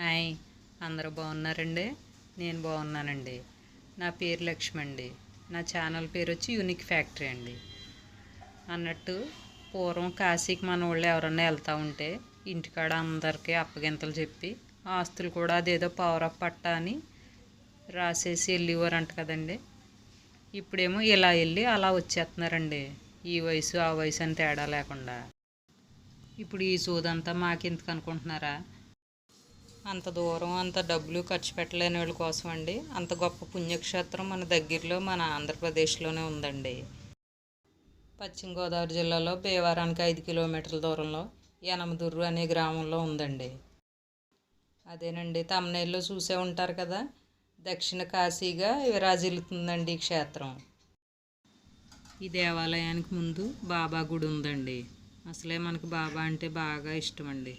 Hi అందరూ బాగున్నారండి? నేను బాగున్నానండి. నా పేరు లక్ష్మి అండి నా ఛానల్ పేరు వచ్చి యూనిక్ ఫ్యాక్టరీ అండి. అన్నట్టు పూర్వం కాశీకి మన వాళ్ళు ఎవరన్నా వెళ్తూ ఉంటే ఇంటికాడ అందరికీ అప్పగింతలు చెప్పి ఆస్తులు కూడా అదేదో పవర్ అప్ పట్ట అని రాసేసి వెళ్ళేవారంట కదండి. ఇప్పుడేమో ఇలా వెళ్ళి అలా వచ్చేస్తున్నారండి. ఈ వయసు ఆ వయసు అని తేడా లేకుండా. ఇప్పుడు ఈ సోదంతా మాకెందుకు అనుకుంటున్నారా? అంత దూరం అంత డబ్బులు ఖర్చు పెట్టలేని వాళ్ళ కోసం అండి. అంత గొప్ప పుణ్యక్షేత్రం మన దగ్గరలో మన ఆంధ్రప్రదేశ్లోనే ఉందండి. పశ్చిమ గోదావరి జిల్లాలో భీవారానికి ఐదు కిలోమీటర్ల దూరంలో యనమదుర్రు అనే గ్రామంలో ఉందండి. అదేనండి తమ్నైల్లో చూసే ఉంటారు కదా దక్షిణ కాశీగా విరాజిల్లుతుందండి ఈ క్షేత్రం. ఈ దేవాలయానికి ముందు బాబా గుడి ఉందండి. అసలే మనకు బాబా అంటే బాగా ఇష్టం అండి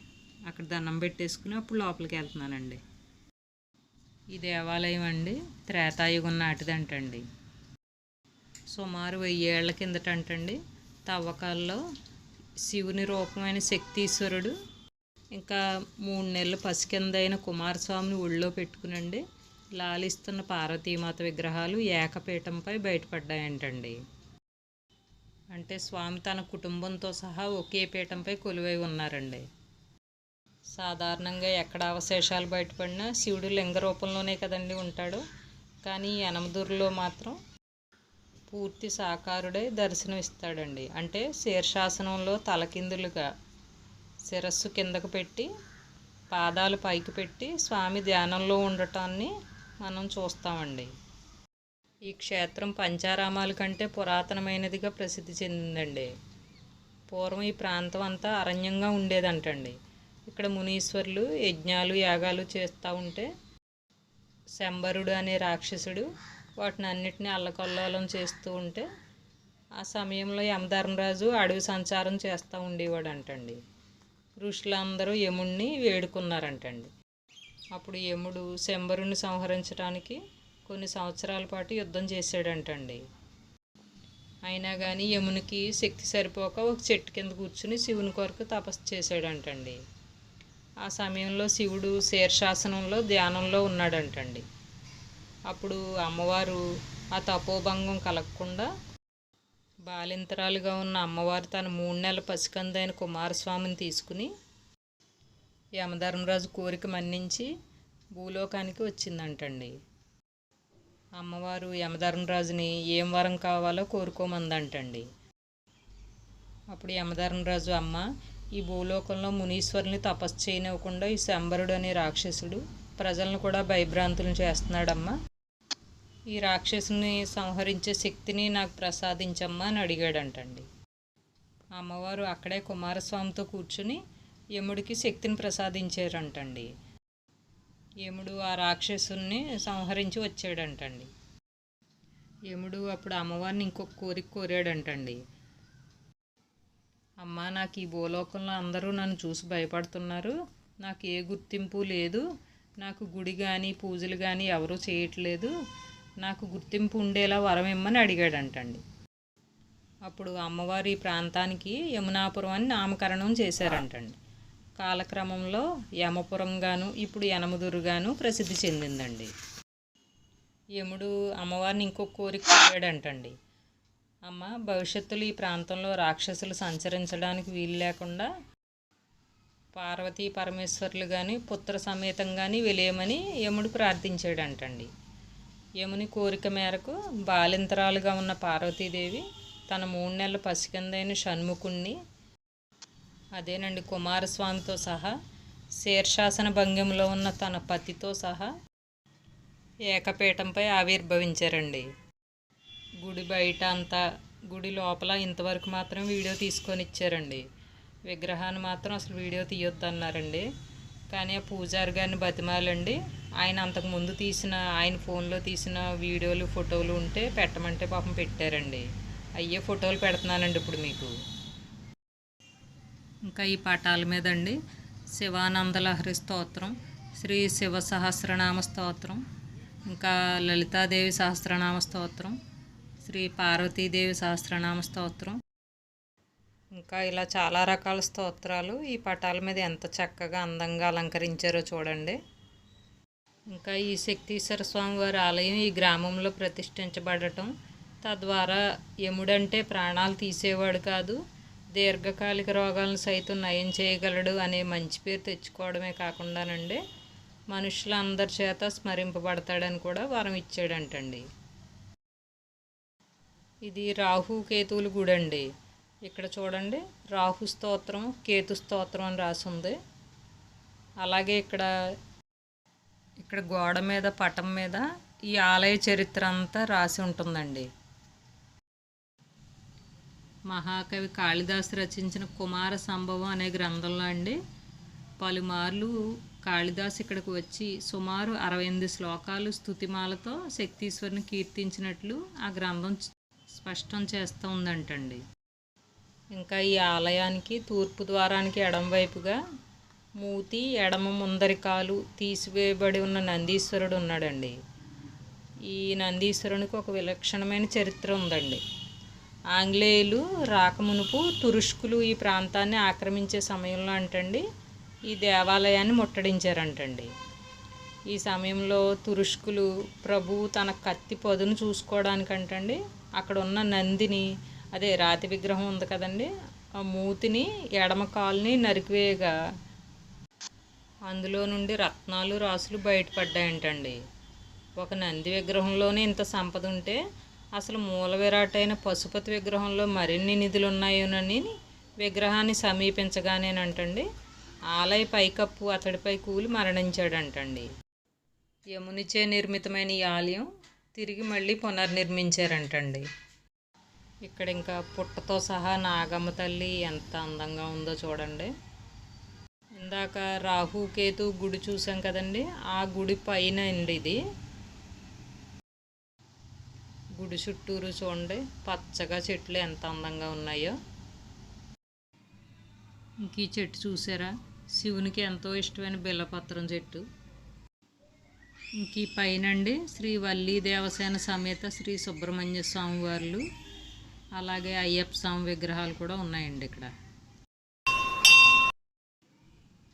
అక్కడ దండం పెట్టేసుకుని అప్పుడు లోపలికి వెళ్తున్నానండి. ఈ దేవాలయం అండి. త్రేతాయుగం నాటిదంటండి. సుమారు వెయ్యి ఏళ్ళ కిందట తవ్వకాల్లో శివుని రూపమైన శక్తీశ్వరుడు ఇంకా మూడు నెలలు పసికిందైన కుమారస్వామిని ఒళ్ళో పెట్టుకునండి. లాలిస్తున్న పార్వతీమాత విగ్రహాలు ఏకపీఠంపై బయటపడ్డాయంటండి. అంటే స్వామి తన కుటుంబంతో సహా ఒకే పీఠంపై కొలువై ఉన్నారండి. సాధారణంగా ఎక్కడ అవశేషాలు బయటపడినా శివుడు లింగ రూపంలోనే కదండి ఉంటాడు. కానీ యనమదూరులో మాత్రం పూర్తి సాకారుడై దర్శనమిస్తాడండి. అంటే శీర్షాసనంలో తలకిందులుగా శిరస్సు కిందకు పెట్టి పాదాలు పైకి పెట్టి స్వామి ధ్యానంలో ఉండటాన్ని మనం చూస్తామండి. ఈ క్షేత్రం పంచారామాల కంటే పురాతనమైనదిగా ప్రసిద్ధి చెందిందండి. పూర్వం ఈ ప్రాంతం అంతా అరణ్యంగా ఉండేదంటండి. ఇక్కడ మునీశ్వరులు యజ్ఞాలు యాగాలు చేస్తూ ఉంటే శంబరుడు అనే రాక్షసుడు వాటిని అన్నిటినీ అల్లకల్లోలం చేస్తూ ఉంటే ఆ సమయంలో యమధర్మరాజు అడవి సంచారం చేస్తూ ఉండేవాడు అంటండి ఋషులందరూ యముణ్ణి వేడుకున్నారంటండి. అప్పుడు యముడు శంబరుని సంహరించడానికి కొన్ని సంవత్సరాల పాటు యుద్ధం చేశాడంటండి. అయినా కానీ యమునికి శక్తి సరిపోక ఒక చెట్టు కింద కూర్చుని శివుని కొరకు తపస్సు చేశాడంటండి. ఆ సమయంలో శివుడు శీర్షాసనంలో ధ్యానంలో ఉన్నాడంటండి. అప్పుడు అమ్మవారు ఆ తపోభంగం కలగకుండా బాలింతరాలుగా ఉన్న అమ్మవారు తన మూడు నెలల పసికందైన కుమారస్వామిని తీసుకుని యమధర్మరాజు కోరిక మన్నించి భూలోకానికి వచ్చిందంటండి. అమ్మవారు యమధర్మరాజుని ఏం వరం కావాలో కోరుకోమందంటండి. అప్పుడు యమధర్మరాజు అమ్మ ఈ భూలోకంలో మునీశ్వరుని తపస్సు చేయనివ్వకుండా ఈ శంబరుడు అనే రాక్షసుడు ప్రజలను కూడా భయభ్రాంతులు చేస్తున్నాడమ్మా. ఈ రాక్షసుని సంహరించే శక్తిని నాకు ప్రసాదించమ్మా అని అడిగాడంటండి. అమ్మవారు అక్కడే కుమారస్వామితో కూర్చుని యముడికి శక్తిని ప్రసాదించారంటండి. యముడు ఆ రాక్షసుని సంహరించి వచ్చాడంటండి. యముడు అప్పుడు అమ్మవారిని ఇంకొక కోరిక కోరాడంటండి. అమ్మ నాకు ఈ భూలోకంలో అందరూ నన్ను చూసి భయపడుతున్నారు. నాకు ఏ గుర్తింపు లేదు. నాకు గుడి కానీ పూజలు కానీ ఎవరూ చేయట్లేదు. నాకు గుర్తింపు ఉండేలా వరం ఇమ్మని అడిగాడంటండి. అప్పుడు అమ్మవారి ప్రాంతానికి యమునాపురం అని నామకరణం చేశారంటండి. కాలక్రమంలో యమపురంగాను ఇప్పుడు యనమదురుగాను ప్రసిద్ధి చెందిందండి. యముడు అమ్మవారిని ఇంకొక కోరిక కోరాడంటండి. అమ్మ భవిష్యత్తులో ఈ ప్రాంతంలో రాక్షసులు సంచరించడానికి వీలు లేకుండా పార్వతీ పరమేశ్వర్లు కానీ పుత్ర సమేతం కానీ వెలేయమని యముడు ప్రార్థించాడంటండి. యముని కోరిక మేరకు బాలింతరాలుగా ఉన్న పార్వతీదేవి తన మూడు నెలల పసికందైన షణ్ముఖుణ్ణి అదేనండి కుమారస్వామితో సహా శీర్షాసన భంగిమలో ఉన్న తన పతితో సహా ఏకపీఠంపై ఆవిర్భవించారండి. గుడి బయట అంతా గుడి లోపల ఇంతవరకు మాత్రం వీడియో తీసుకొని ఇచ్చారండి. విగ్రహాన్ని మాత్రం అసలు వీడియో తీయొద్దు అన్నారండి కానీ ఆ పూజారి గారిని బతిమాలండి. ఆయన అంతకు ముందు తీసిన ఆయన ఫోన్లో తీసిన వీడియోలు ఫోటోలు ఉంటే పెట్టమంటే పాపం పెట్టారండి. అయ్యే ఫోటోలు పెడుతున్నానండి ఇప్పుడు మీకు. ఇంకా ఈ పటాల మీద అండి శివానందలహరి స్తోత్రం శ్రీ శివ సహస్రనామ స్తోత్రం ఇంకా లలితాదేవి సహస్రనామ స్తోత్రం శ్రీ పార్వతీదేవి సహస్రనామ స్తోత్రం. ఇంకా ఇలా చాలా రకాల స్తోత్రాలు ఈ పటాల మీద ఎంత చక్కగా అందంగా అలంకరించారో చూడండి. ఇంకా ఈ శక్తీశ్వర స్వామి వారి ఆలయం ఈ గ్రామంలో ప్రతిష్ఠించబడటం తద్వారా యముడంటే ప్రాణాలు తీసేవాడు కాదు దీర్ఘకాలిక రోగాలను సైతం నయం చేయగలడు అనే మంచి పేరు తెచ్చుకోవడమే కాకుండానండి. మనుషులందరి చేత స్మరింపబడతాడని కూడా వరం ఇచ్చాడంటండి. ఇది రాహు కేతువుల గుడి అండి. ఇక్కడ చూడండి రాహు స్తోత్రం కేతు స్తోత్రం అని రాసి ఉంది. అలాగే ఇక్కడ ఇక్కడ గోడ మీద పటం మీద ఈ ఆలయ చరిత్ర అంతా రాసి ఉంటుందండి. మహాకవి కాళిదాసు రచించిన కుమార సంభవం అనే గ్రంథంలో అండి పలుమార్లు కాళిదాస్ ఇక్కడికి వచ్చి సుమారు అరవై ఎనిమిది శ్లోకాలు స్తుతిమాలతో శక్తీశ్వరుని కీర్తించినట్లు ఆ గ్రంథం స్పష్టం చేస్తూ ఉందంటండి. ఇంకా ఈ ఆలయానికి తూర్పు ద్వారానికి ఎడమవైపుగా మూతి ఎడమ ముందరి కాలు తీసివేయబడి ఉన్న నందీశ్వరుడు ఉన్నాడండి. ఈ నందీశ్వరునికి ఒక విలక్షణమైన చరిత్ర ఉందండి. ఆంగ్లేయులు రాకమునుపు తురుష్కులు ఈ ప్రాంతాన్ని ఆక్రమించే సమయంలో అంటండి ఈ దేవాలయాన్ని ముట్టడించారంటండి. ఈ సమయంలో తురుష్కులు ప్రభువు తన కత్తి పదును చూసుకోవడానికంటండి అక్కడ ఉన్న నందిని అదే రాతి విగ్రహం ఉంది కదండి ఆ మూతిని ఎడమ కాలుని నరికివేయగా అందులో నుండి రత్నాలు రాసులు బయటపడ్డాయంటండి. ఒక నంది విగ్రహంలోనే ఇంత సంపద ఉంటే అసలు మూల విరాటైన పశుపతి విగ్రహంలో మరిన్ని నిధులు ఉన్నాయోనని విగ్రహాన్ని సమీపించగానేనంటండి. ఆలయ పైకప్పు అతడిపై కూలి మరణించాడంటండి. యమునిచే నిర్మితమైన ఈ ఆలయం తిరిగి మళ్ళీ పునర్నిర్మించారంటండి. ఇక్కడ ఇంకా పుట్టతో సహా నాగమ్మ తల్లి ఎంత అందంగా ఉందో చూడండి. ఇందాక రాహుకేతు గుడి చూసాం కదండి. ఆ గుడి పైన అండి ఇది. గుడి చుట్టూరు చూడండి. పచ్చగా చెట్లు ఎంత అందంగా ఉన్నాయో. ఇంక ఈ చెట్టు చూసారా? శివునికి ఎంతో ఇష్టమైన బిల్లపత్రం చెట్టు. ఇంక ఈ పైనండి శ్రీ వల్లీ దేవసేన సమేత శ్రీ సుబ్రహ్మణ్య స్వామి వార్లు అలాగే అయ్యప్ప స్వామి విగ్రహాలు కూడా ఉన్నాయండి ఇక్కడ.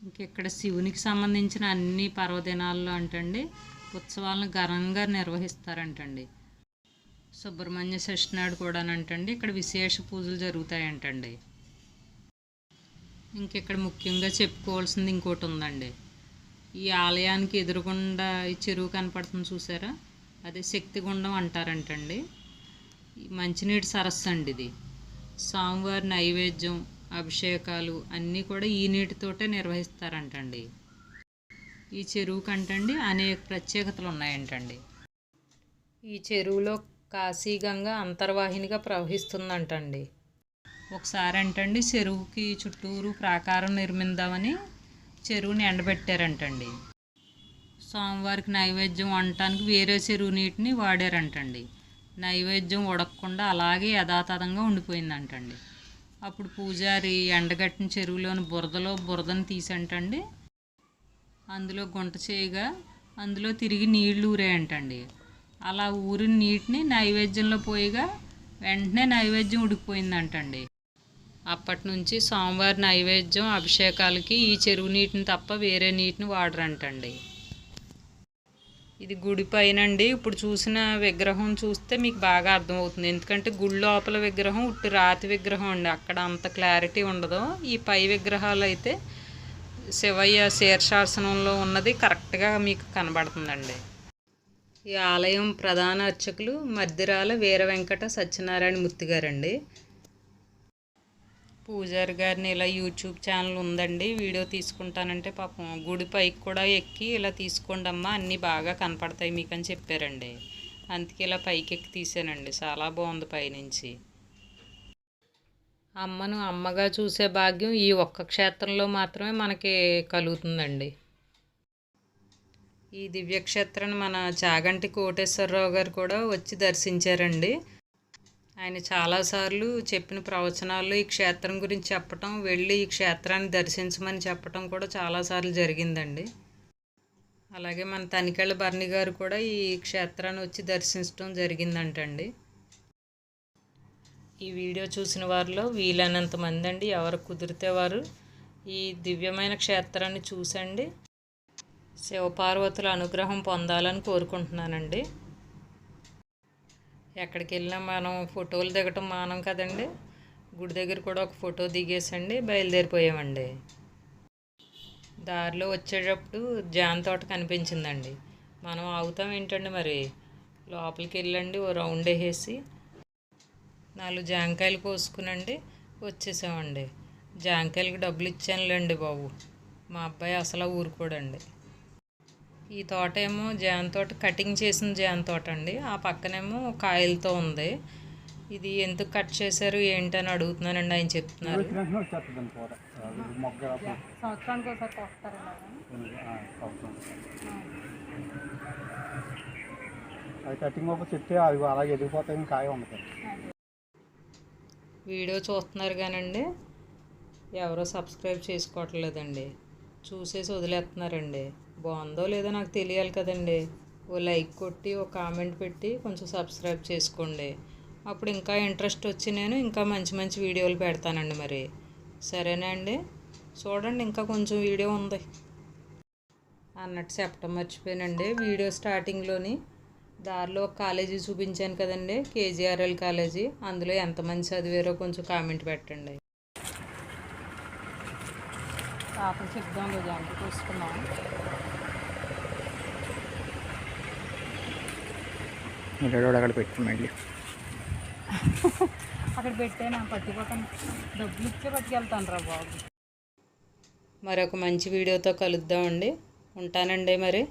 ఇంక ఇక్కడ శివునికి సంబంధించిన అన్ని పర్వదినాల్లో అంటండి ఉత్సవాలను ఘనంగా నిర్వహిస్తారంటండి. సుబ్రహ్మణ్య షష్ఠి నాడు కూడానంటండి ఇక్కడ విశేష పూజలు జరుగుతాయంటండి. ఇంక ఇక్కడ ముఖ్యంగా చెప్పుకోవాల్సింది ఇంకోటి ఉందండి. ఈ ఆలయానికి ఎదురుగుండా ఈ చెరువు కనపడుతుంది చూసారా? అదే శక్తిగుండం అంటారంటండి. మంచినీటి సరస్సు అండి ఇది. స్వామివారి నైవేద్యం అభిషేకాలు అన్నీ కూడా ఈ నీటితోటే నిర్వహిస్తారంటండి. ఈ చెరువు కంటండి అనేక ప్రత్యేకతలు ఉన్నాయంటండి. ఈ చెరువులో కాశీగంగా అంతర్వాహినిగా ప్రవహిస్తుందంటండి. ఒకసారి అంటండి చెరువుకి చుట్టూరు ప్రాకారం నిర్మిందామని చెరువుని ఎండబెట్టారంటండి. సోమవారికి నైవేద్యం వండటానికి వేరే చెరువు నీటిని వాడారంటండి. నైవేద్యం ఉడకకుండా అలాగే యథాతథంగా ఉండిపోయిందంటండి. అప్పుడు పూజారి ఎండగట్టిన చెరువులోని బురదలో బురదను తీసంటండి. అందులో గుంట చేయగా అందులో తిరిగి నీళ్ళు ఊరేయంటండి. అలా ఊరిన నీటిని నైవేద్యంలో పోయిగా వెంటనే నైవేద్యం ఉడికిపోయిందంటండి. అప్పటి నుంచి సోమవారి నైవేద్యం అభిషేకాలకి ఈ చెరువు నీటిని తప్ప వేరే నీటిని వాడరంటండి. ఇది గుడి పైనండి. ఇప్పుడు చూసిన విగ్రహం చూస్తే మీకు బాగా అర్థమవుతుంది. ఎందుకంటే గుడి లోపల విగ్రహం ఉట్టి రాతి విగ్రహం అండి. అక్కడ అంత క్లారిటీ ఉండదు. ఈ పై విగ్రహాలు అయితే శివయ్య శీర్షాసనంలో ఉన్నది. కరెక్ట్గా మీకు కనబడుతుందండి. ఈ ఆలయం ప్రధాన అర్చకులు మద్దిరాల వీర వెంకట సత్యనారాయణ మూర్తి గారండి. పూజారి గారిని ఇలా యూట్యూబ్ ఛానల్ ఉందండి. వీడియో తీసుకుంటానంటే పాపం గుడి పైకి కూడా ఎక్కి ఇలా తీసుకోండి అమ్మా అన్నీ బాగా కనపడతాయి మీకు అని చెప్పారండి. అందుకే ఇలా పైకి ఎక్కి తీసానండి. చాలా బాగుంది పైనుంచి. అమ్మను అమ్మగా చూసే భాగ్యం ఈ ఒక్క క్షేత్రంలో మాత్రమే మనకి కలుగుతుందండి. ఈ దివ్యక్షేత్రాన్ని మన చాగంటి కోటేశ్వరరావు గారు కూడా వచ్చి దర్శించారండి. ఆయన చాలాసార్లు చెప్పిన ప్రవచనాల్లో ఈ క్షేత్రం గురించి చెప్పటం వెళ్ళి ఈ క్షేత్రాన్ని దర్శించమని చెప్పటం కూడా చాలాసార్లు జరిగిందండి. అలాగే మన తనికెళ్ళ భరణి గారు కూడా ఈ క్షేత్రాన్ని వచ్చి దర్శించడం జరిగిందంటండి. ఈ వీడియో చూసిన వారిలో వీలైనంత మంది అండి ఎవరు కుదిరితే వారు ఈ దివ్యమైన క్షేత్రాన్ని చూసండి. శివపార్వతుల అనుగ్రహం పొందాలని కోరుకుంటున్నానండి. ఎక్కడికి వెళ్ళినా మనం ఫోటోలు దిగటం మానం కదండి. గుడి దగ్గర కూడా ఒక ఫోటో దిగేసండి బయలుదేరిపోయామండి. దారిలో వచ్చేటప్పుడు జాన్ తోట కనిపించిందండి. మనం ఆగుతాం ఏంటండి మరి? లోపలికి వెళ్ళండి ఓ రౌండ్ వేసేసి నాలుగు జాంకాయలు కోసుకునండి వచ్చేసామండి. జాంకాయలకి డబ్బులు ఇచ్చానులేండి బాబు. మా అబ్బాయి అసలు ఊరుకోడండి. ఈ తోట ఏమో జాన్ తోట కటింగ్ చేసిన జాన్ తోట అండి ఆ పక్కనేమో కాయలతో ఉంది. ఇది ఎందుకు కట్ చేశారు ఏంటని అడుగుతున్నానండి ఆయన చెప్తున్నారు. అది కటింగ్ ఒక అవి ఎదిగిపోతాయి కాయ వీడియో చూస్తున్నారు కానండి ఎవరో సబ్స్క్రైబ్ చేసుకోవట్లేదండి. చూసేసి వదిలేస్తున్నారండి. బాగుందో లేదో నాకు తెలియాలి కదండి. ఓ లైక్ కొట్టి ఓ కామెంట్ పెట్టి కొంచెం సబ్స్క్రైబ్ చేసుకోండి. అప్పుడు ఇంకా ఇంట్రెస్ట్ వచ్చి నేను ఇంకా మంచి మంచి వీడియోలు పెడతానండి మరి. సరేనా అండి? చూడండి ఇంకా కొంచెం వీడియో ఉంది. అన్నట్టు చెప్పడం మర్చిపోయానండి. వీడియో స్టార్టింగ్లోని దారిలో ఒక కాలేజీ చూపించాను కదండి. KGRL college. అందులో ఎంతమంది చదివారో కొంచెం కామెంట్ పెట్టండి. పాపం చెప్దాం లేదు అంటే చూసుకున్నాం ఇక్కడ అక్కడ పెట్టి మళ్ళీ. అక్కడ పెట్టాను పట్టుకోవటం డబ్బులు ఇచ్చే పట్టుకెళ్తాను రా బాబు. మరొక మంచి వీడియోతో కలుద్దామండి. ఉంటానండి మరి.